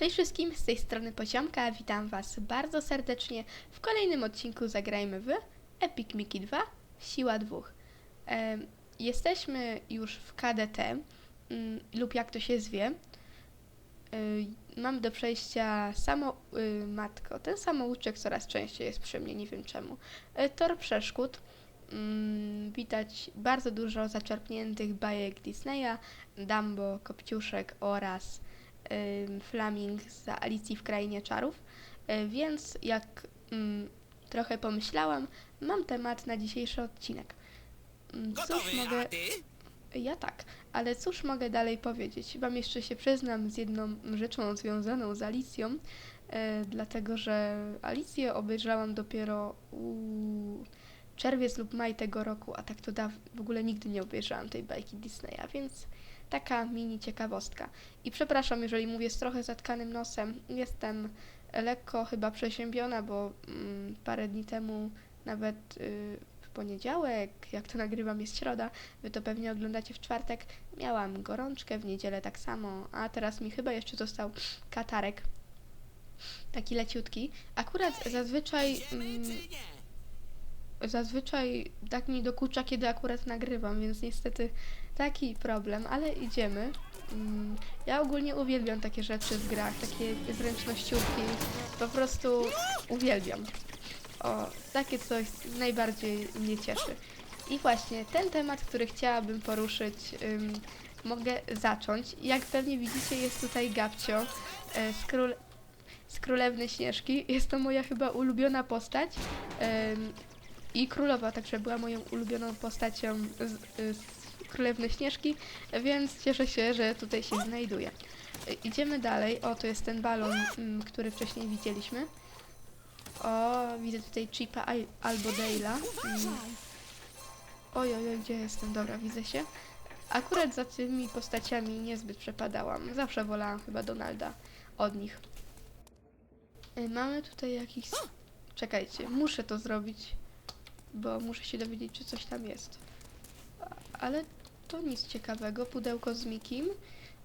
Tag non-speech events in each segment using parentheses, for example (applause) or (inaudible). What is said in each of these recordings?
Cześć wszystkim, z tej strony Poziomka, witam Was bardzo serdecznie. W kolejnym odcinku zagrajmy w Epic Mickey 2 Siła dwóch. Em, jesteśmy już w KDT, mm, lub jak to się zwie. Y, mam do przejścia samo, y, matko, ten samouczek coraz częściej jest przy mnie, nie wiem czemu. Y, tor przeszkód. Mm, widać bardzo dużo zaczerpniętych bajek Disneya, Dumbo, Kopciuszek oraz Flaming z Alicji w Krainie Czarów. Y, Więc jak mm, trochę pomyślałam, mam temat na dzisiejszy odcinek. Mm, Cóż mogę... Ja tak, ale cóż mogę dalej powiedzieć? Wam jeszcze się przyznam z jedną rzeczą związaną z Alicją, e, dlatego że Alicję obejrzałam dopiero u czerwiec lub maj tego roku, a tak to daw- w ogóle nigdy nie obejrzałam tej bajki Disneya, więc taka mini ciekawostka. I przepraszam, jeżeli mówię z trochę zatkanym nosem, jestem lekko chyba przeziębiona, bo mm, parę dni temu nawet y, w poniedziałek, jak to nagrywam jest środa, Wy to pewnie oglądacie w czwartek. Miałam gorączkę, w niedzielę tak samo, a teraz mi chyba jeszcze został katarek. Taki leciutki. Akurat zazwyczaj. Mm? Zazwyczaj tak mi dokucza, kiedy akurat nagrywam, więc niestety taki problem, ale idziemy. Mm, Ja ogólnie uwielbiam takie rzeczy w grach, takie zręcznościówki. Po prostu uwielbiam. O, takie coś najbardziej mnie cieszy. I właśnie ten temat, który chciałabym poruszyć, ym, mogę zacząć. Jak pewnie widzicie, jest tutaj Gabcio e, z, król, z Królewny Śnieżki. Jest to moja chyba ulubiona postać. Ym, i królowa także była moją ulubioną postacią z, z Śnieżki, więc cieszę się, że tutaj się znajduje. Y, Idziemy dalej. O, to jest ten balon, mm, który wcześniej widzieliśmy. O, widzę tutaj Chipa al- albo Dale'a. Mm. Oj, oj, gdzie jestem? Dobra, widzę się. Akurat za tymi postaciami niezbyt przepadałam. Zawsze wolałam chyba Donalda od nich. Y, Mamy tutaj jakiś... Czekajcie, muszę to zrobić bo muszę się dowiedzieć, czy coś tam jest. Ale to nic ciekawego. Pudełko z Mikim.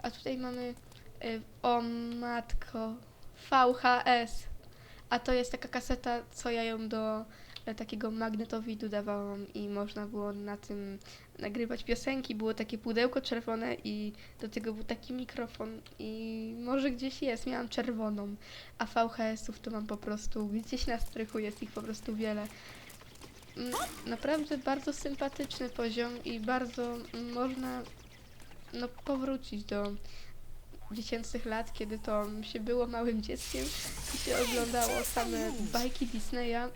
A tutaj mamy. Y, o matko. VHS. A to jest taka kaseta, co ja ją do e, takiego magnetowidu dawałam i można było na tym nagrywać piosenki. Było takie pudełko czerwone i do tego był taki mikrofon i może gdzieś jest, miałam czerwoną, a VHS-ów to mam po prostu, gdzieś na strychu jest ich po prostu wiele. Mm, naprawdę bardzo sympatyczny poziom i bardzo można no, powrócić do dziecięcych lat, kiedy to się było małym dzieckiem i się oglądało same bajki Disneya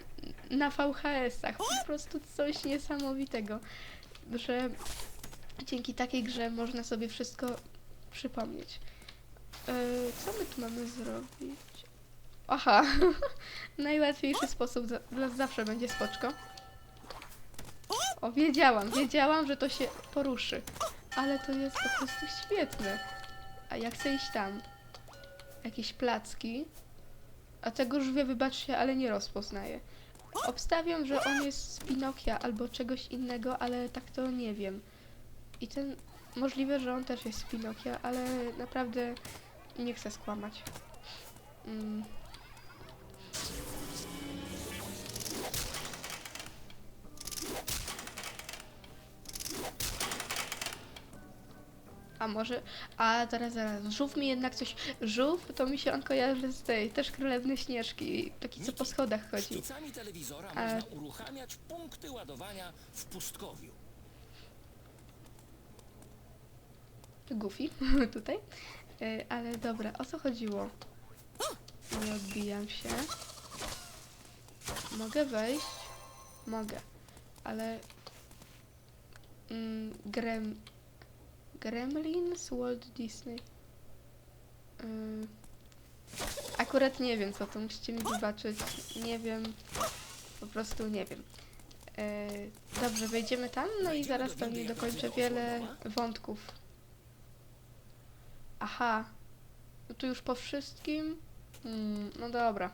na VHS-ach. Po prostu coś niesamowitego, że dzięki takiej grze można sobie wszystko przypomnieć. E, co my tu mamy zrobić? Aha, (laughs) najłatwiejszy sposób dla zawsze będzie spoczko. O, wiedziałam, wiedziałam, że to się poruszy. Ale to jest po prostu świetne. A ja chcę iść tam. Jakieś placki. A tego żółwia, wybaczcie, ale nie rozpoznaję. Obstawiam, że on jest z Pinokia albo czegoś innego, ale tak to nie wiem. I ten... Możliwe, że on też jest z Pinokia, ale naprawdę nie chcę skłamać. Mm. A może. A zaraz, zaraz. Żółw mi jednak coś. Żółw to mi się on kojarzy z tej też królewny śnieżki. Taki co po schodach chodzi. Sztucami telewizora A- można uruchamiać punkty ładowania w pustkowiu. Goofy (laughs) tutaj. Y, Ale dobra, o co chodziło? Nie odbijam się. Mogę wejść? Mogę. Ale. Mm, grem. Gremlins Walt Disney. Y, Akurat nie wiem co to, musicie mi wybaczyć. Nie wiem. Po prostu nie wiem. Y, Dobrze, wejdziemy tam, no i zaraz pewnie dokończę wiele wątków. Aha. No tu już po wszystkim? Mm, no dobra.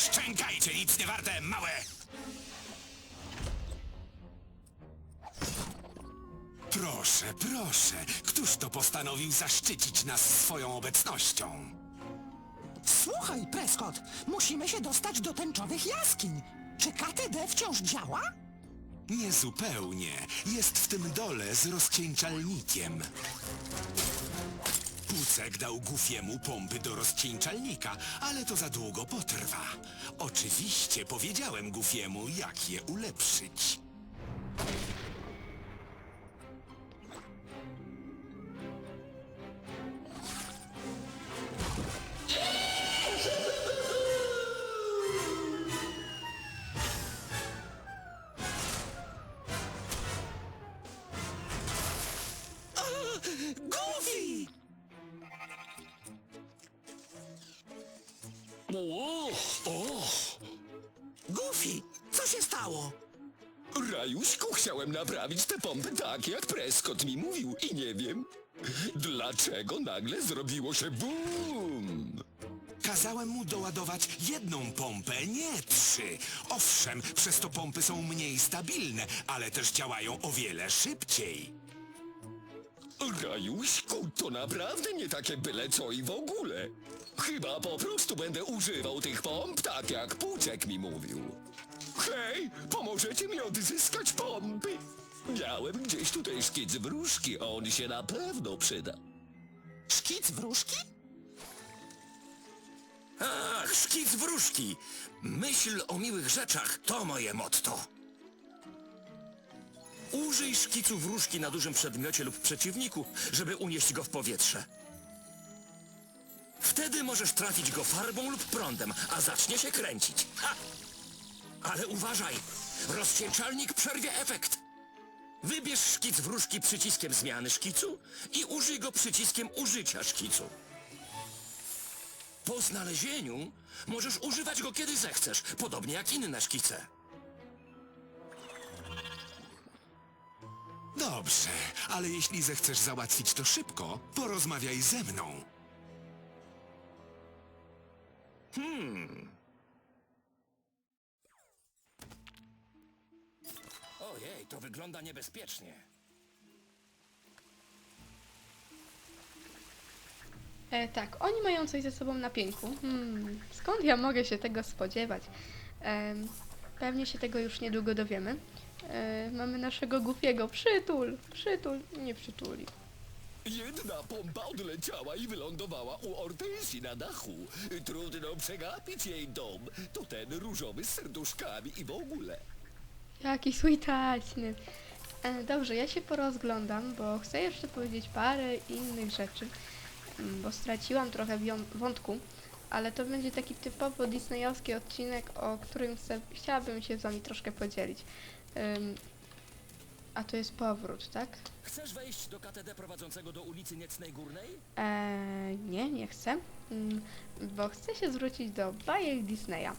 Szczękajcie, nic nie warte, małe! Proszę, proszę, któż to postanowił zaszczycić nas swoją obecnością? Słuchaj, Prescott, musimy się dostać do tęczowych jaskiń. Czy KTD wciąż działa? Niezupełnie. Jest w tym dole z rozcieńczalnikiem. Pucek dał Gufiemu pompy do rozcieńczalnika, ale to za długo potrwa. Oczywiście powiedziałem Gufiemu, jak je ulepszyć. Wiem, dlaczego nagle zrobiło się BUM! Kazałem mu doładować jedną pompę, nie trzy. Owszem, przez to pompy są mniej stabilne, ale też działają o wiele szybciej. Rajuśku, to naprawdę nie takie byle co i w ogóle. Chyba po prostu będę używał tych pomp tak, jak Puczek mi mówił. Hej, pomożecie mi odzyskać pompy? Miałem gdzieś tutaj szkic wróżki, on się na pewno przyda. Szkic wróżki? Ach, szkic wróżki! Myśl o miłych rzeczach to moje motto. Użyj szkicu wróżki na dużym przedmiocie lub przeciwniku, żeby unieść go w powietrze. Wtedy możesz trafić go farbą lub prądem, a zacznie się kręcić. Ha! Ale uważaj! Rozcieńczalnik przerwie efekt. Wybierz szkic wróżki przyciskiem zmiany szkicu i użyj go przyciskiem użycia szkicu. Po znalezieniu możesz używać go kiedy zechcesz, podobnie jak inne szkice. Dobrze, ale jeśli zechcesz załatwić to szybko, porozmawiaj ze mną. Ojej, to wygląda niebezpiecznie. E, tak, oni mają coś ze sobą na pieńku. Hmm, skąd ja mogę się tego spodziewać? Em, pewnie się tego już niedługo dowiemy. E, mamy naszego głupiego. Przytul, przytul, nie przytuli. Jedna pompa odleciała i wylądowała u Ortensji na dachu. Trudno przegapić jej dom. To ten różowy z serduszkami i w ogóle. Jaki sweetaśny. E, dobrze, ja się porozglądam, bo chcę jeszcze powiedzieć parę innych rzeczy, mm, bo straciłam trochę wątku, ale to będzie taki typowo disneyowski odcinek, o którym chcę, chciałabym się z wami troszkę podzielić. A to jest powrót, tak? Chcesz wejść do KTD prowadzącego do ulicy Niecnej Górnej? Eee, nie, nie chcę, mm, bo chcę się zwrócić do bajek Disneya.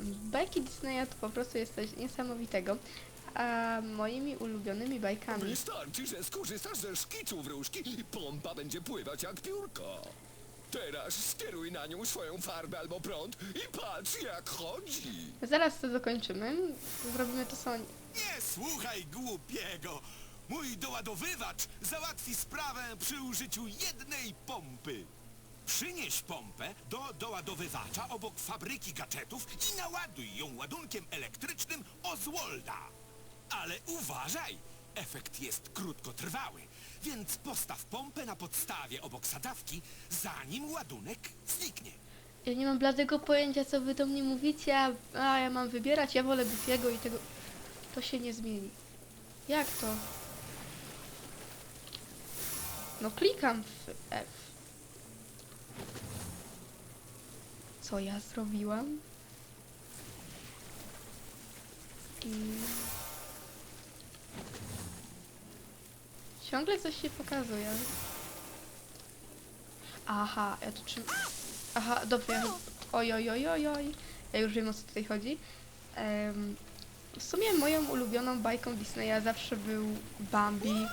Bajki Disneya to po prostu jest coś niesamowitego, a moimi ulubionymi bajkami... Wystarczy, że skorzystasz ze szkicu wróżki i pompa będzie pływać jak piórko. Teraz skieruj na nią swoją farbę albo prąd i patrz jak chodzi. Zaraz to dokończymy, zrobimy to co... Nie słuchaj głupiego! Mój doładowywacz załatwi sprawę przy użyciu jednej pompy. Przynieś pompę do doładowywacza obok fabryki gadżetów i naładuj ją ładunkiem elektrycznym Oswalda. Ale uważaj! Efekt jest krótkotrwały, więc postaw pompę na podstawie obok sadzawki, zanim ładunek zniknie. Ja nie mam bladego pojęcia, co wy do mnie mówicie, a, a ja mam wybierać, ja wolę Bifiego i tego... To się nie zmieni. Jak to? No klikam w F. Co ja zrobiłam? I... Ciągle coś się pokazuje. Aha, ja tu czym... Aha, dobra. ja- Oj, oj, oj, oj, oj. Ja już wiem o co tutaj chodzi. Em, w sumie moją ulubioną bajką Disneya zawsze był Bambi,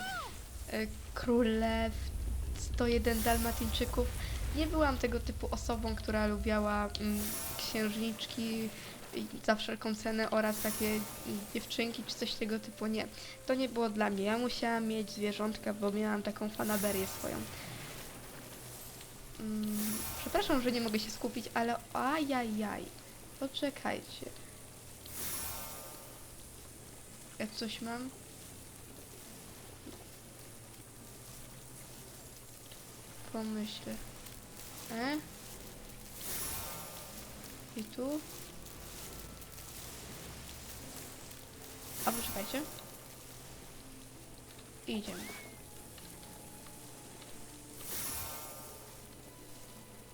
e, Król Lew, 101 Dalmatyńczyków. nie byłam tego typu osobą, która lubiała mm, księżniczki za wszelką cenę oraz takie mm, dziewczynki czy coś tego typu. Nie, to nie było dla mnie. Ja musiałam mieć zwierzątka, bo miałam taką fanaberię swoją. Mm, przepraszam, że nie mogę się skupić, ale ajajaj. Poczekajcie. Ja coś mam? Pomyślę. E? I tu? A poczekajcie. Idziemy.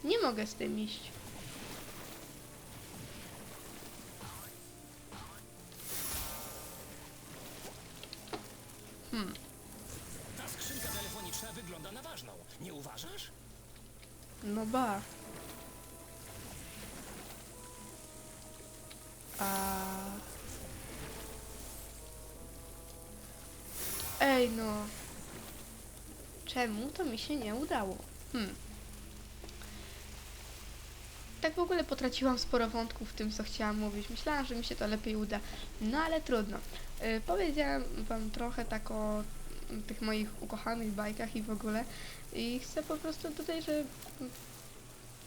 Nie mogę z tym iść. No ba. A... Ej no. Czemu to mi się nie udało? Hmm. Tak w ogóle potraciłam sporo wątków w tym, co chciałam mówić. Myślałam, że mi się to lepiej uda. No ale trudno. Y, powiedziałam wam trochę tak o tych moich ukochanych bajkach i w ogóle. I chcę po prostu tutaj, że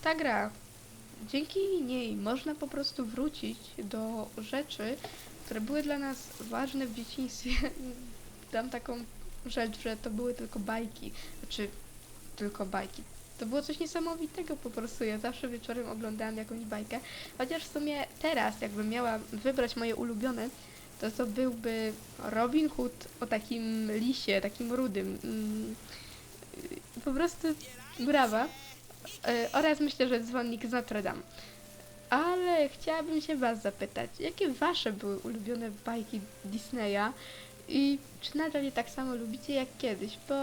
ta gra, dzięki niej można po prostu wrócić do rzeczy, które były dla nas ważne w dzieciństwie. (laughs) Dam taką rzecz, że to były tylko bajki, znaczy tylko bajki. To było coś niesamowitego po prostu. Ja zawsze wieczorem oglądałam jakąś bajkę, chociaż w sumie teraz, jakbym miała wybrać moje ulubione, to to byłby Robin Hood o takim lisie, takim rudym. Mm, Po prostu brawa. E, oraz myślę, że dzwonnik z Notre Dame. Ale chciałabym się Was zapytać, jakie Wasze były ulubione bajki Disneya i czy nadal je tak samo lubicie jak kiedyś, bo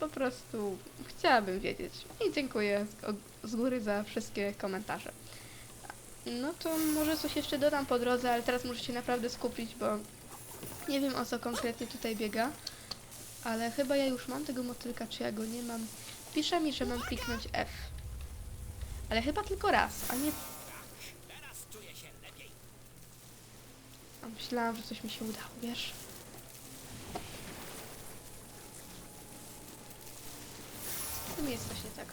po prostu chciałabym wiedzieć. I dziękuję z góry za wszystkie komentarze. No to może coś jeszcze dodam po drodze, ale teraz muszę się naprawdę skupić, bo nie wiem o co konkretnie tutaj biega. Ale chyba ja już mam tego motylka, czy ja go nie mam. Pisze mi, że mam kliknąć F. Ale chyba tylko raz, a nie... A myślałam, że coś mi się udało, wiesz? Z tym jest coś nie tak.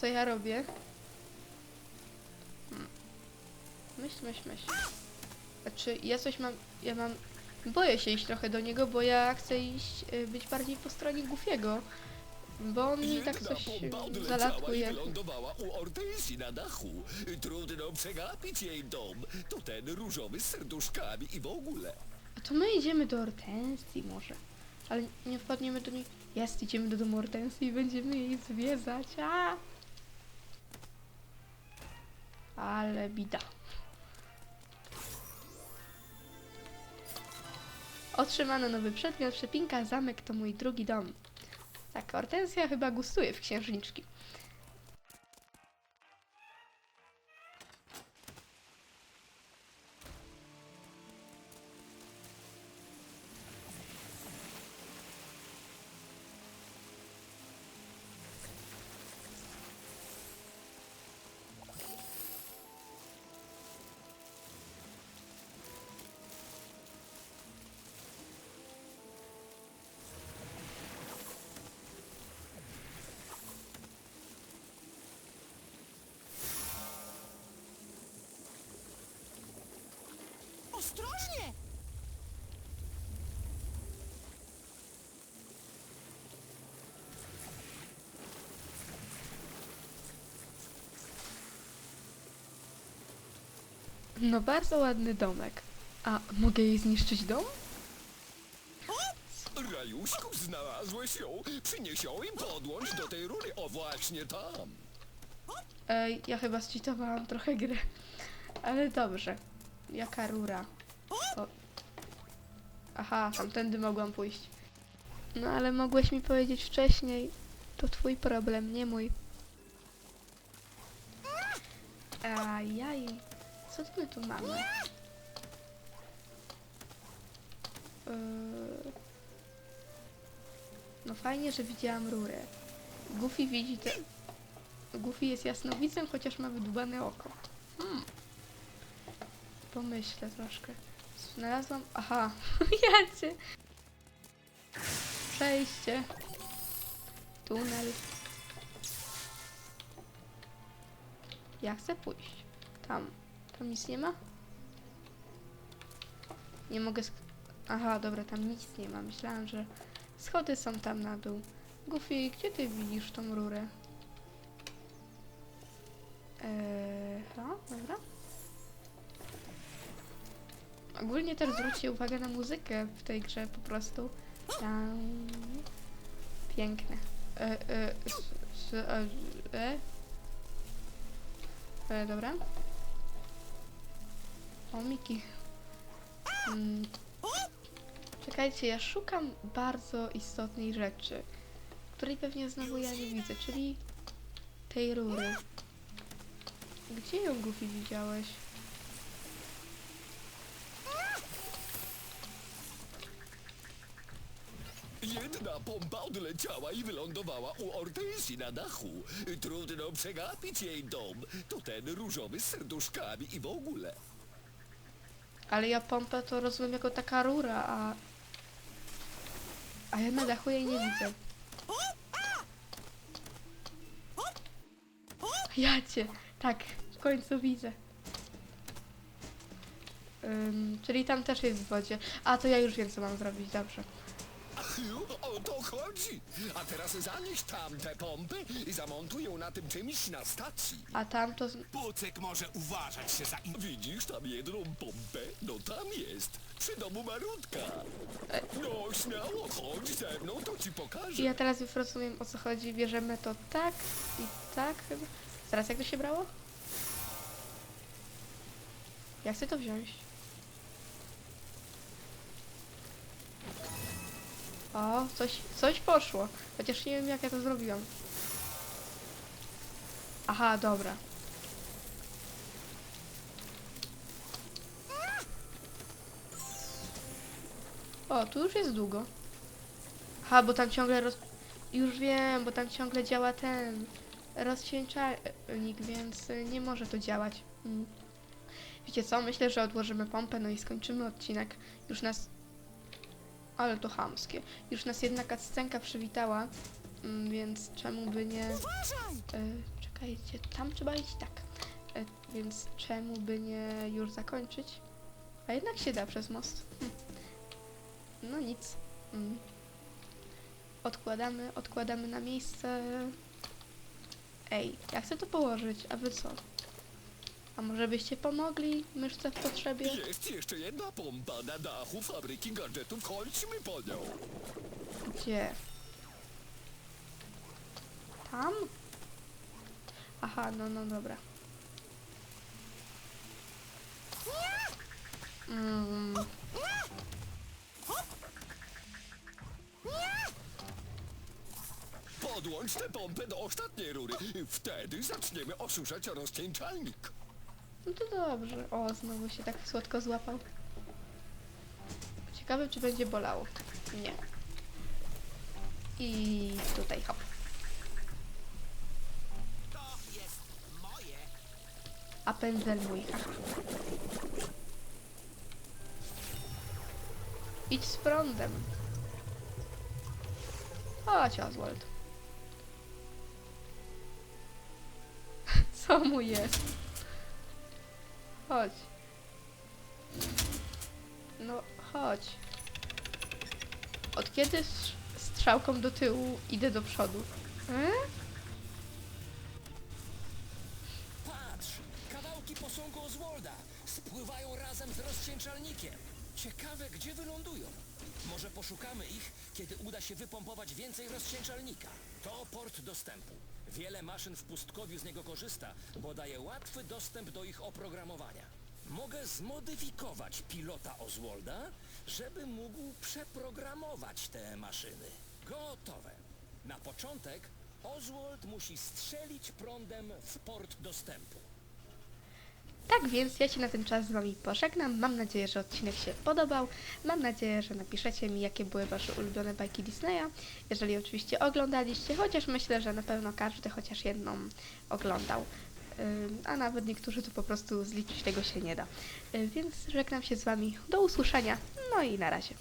Co ja robię? Hmm. Myśl, myśl, myśl. Znaczy, ja coś mam... Ja mam... Boję się iść trochę do niego, bo ja chcę iść, y, być bardziej po stronie Goofiego. Bo on mi tak coś zalatkuje. i wylądowała u Ortensji na dachu. Trudno przegapić jej dom. To ten różowy z serduszkami i w ogóle. A to my idziemy do Hortensji może. Ale nie wpadniemy do niej. Jest, idziemy do domu Hortensji i będziemy jej zwiedzać. A! Ale bida. Otrzymano nowy przedmiot, przepinka, zamek to mój drugi dom. Tak, Hortensja chyba gustuje w księżniczki. Ostrożnie! No bardzo ładny domek. A mogę jej zniszczyć dom? Rajuśku, znalazłeś ją. Przynieś ją i podłącz do tej rury. O, właśnie tam. Ej, ja chyba zcheatowałam trochę grę. Ale dobrze. Jaka rura? O. Aha, tamtędy mogłam pójść. No ale mogłeś mi powiedzieć wcześniej. To twój problem, nie mój. Ajaj. Co my tu mamy? Yy... No fajnie, że widziałam rurę. Goofy widzi te... Goofy jest jasnowidzem, chociaż ma wydłubane oko. Hmm. Pomyślę troszkę. Znalazłam... Aha, (laughs) ja cię... Przejście. Tunel. Ja chcę pójść. Tam. Tam nic nie ma? Nie mogę Aha, dobra, tam nic nie ma. Myślałam, że schody są tam na dół. Goofy, gdzie ty widzisz tą rurę? Eee, o, dobra. Ogólnie też zwróćcie uwagę na muzykę w tej grze po prostu. Tam. Piękne. E, e, s, e. E, dobra. O, Miki. Mm. Czekajcie, ja szukam bardzo istotnej rzeczy, której pewnie znowu ja nie widzę, czyli tej rury. Gdzie ją Goofy widziałeś? Pompa odleciała i wylądowała u Ortensji na dachu. Trudno przegapić jej dom. To ten różowy z serduszkami i w ogóle. Ale ja pompę to rozumiem jako taka rura, a... A ja na dachu jej nie widzę. Ja cię, tak, w końcu widzę. Czyli tam też jest w wodzie. A, to ja już wiem, co mam zrobić, dobrze. O to chodzi. A teraz zanieś tamte pompy i zamontuj ją na tym czymś na stacji. A tam to... z- Pucek może uważać się za in... Widzisz tam jedną pompę? No tam jest. Przy domu Marutka. No śmiało, chodź ze mną, to ci I pokażę. ja teraz już rozumiem, o co chodzi. Bierzemy to tak i tak chyba. Zaraz, jak to się brało? Ja chcę to wziąć. O, coś, coś poszło. Chociaż nie wiem, jak ja to zrobiłam. Aha, dobra. O, tu już jest długo. Aha, bo tam ciągle roz... Już wiem, bo tam ciągle działa ten rozcieńczalnik, więc y, nie może to działać. Mm. Wiecie co? Myślę, że odłożymy pompę, no i skończymy odcinek. Już nas... Ale to chamskie. Już nas jedna cutscenka przywitała, mm, więc czemu by nie... Y, czekajcie, tam trzeba iść tak. Y, więc czemu by nie już zakończyć? A jednak się da przez most. Hm. No nic. Mm. Odkładamy, odkładamy na miejsce. Ej, ja chcę to położyć, a wy co? A może byście pomogli myszce w potrzebie? Jest jeszcze jedna pompa na dachu fabryki gadżetów. Chodźmy po nią. Gdzie? Tam? Aha, no, no dobra. Mm, Podłącz tę pompę do ostatniej rury. Wtedy zaczniemy osuszać rozcieńczalnik. No to dobrze. O, znowu się tak słodko złapał. Ciekawe, czy będzie bolało. Nie. I tutaj, hop. A pędzel mój. Idź z prądem. Chodź, Oswald. (laughs) Co mu jest? Chodź. No, chodź. Od kiedy strz- strzałką do tyłu idę do przodu? E? Patrz! Kawałki posągu Oswalda spływają razem z rozcieńczalnikiem. Ciekawe, gdzie wylądują. Może poszukamy ich, kiedy uda się wypompować więcej rozcieńczalnika. To port dostępu. Wiele maszyn w pustkowiu z niego korzysta, bo daje łatwy dostęp do ich oprogramowania. Mogę zmodyfikować pilota Oswalda, żeby mógł przeprogramować te maszyny. Gotowe. Na początek Oswald musi strzelić prądem w port dostępu. Tak więc ja się na ten czas z Wami pożegnam. Mam nadzieję, że odcinek się podobał. Mam nadzieję, że napiszecie mi, jakie były Wasze ulubione bajki Disneya. Jeżeli oczywiście oglądaliście, chociaż myślę, że na pewno każdy chociaż jedną oglądał. A nawet niektórzy to po prostu zliczyć tego się nie da. Więc żegnam się z Wami. Do usłyszenia. No i na razie.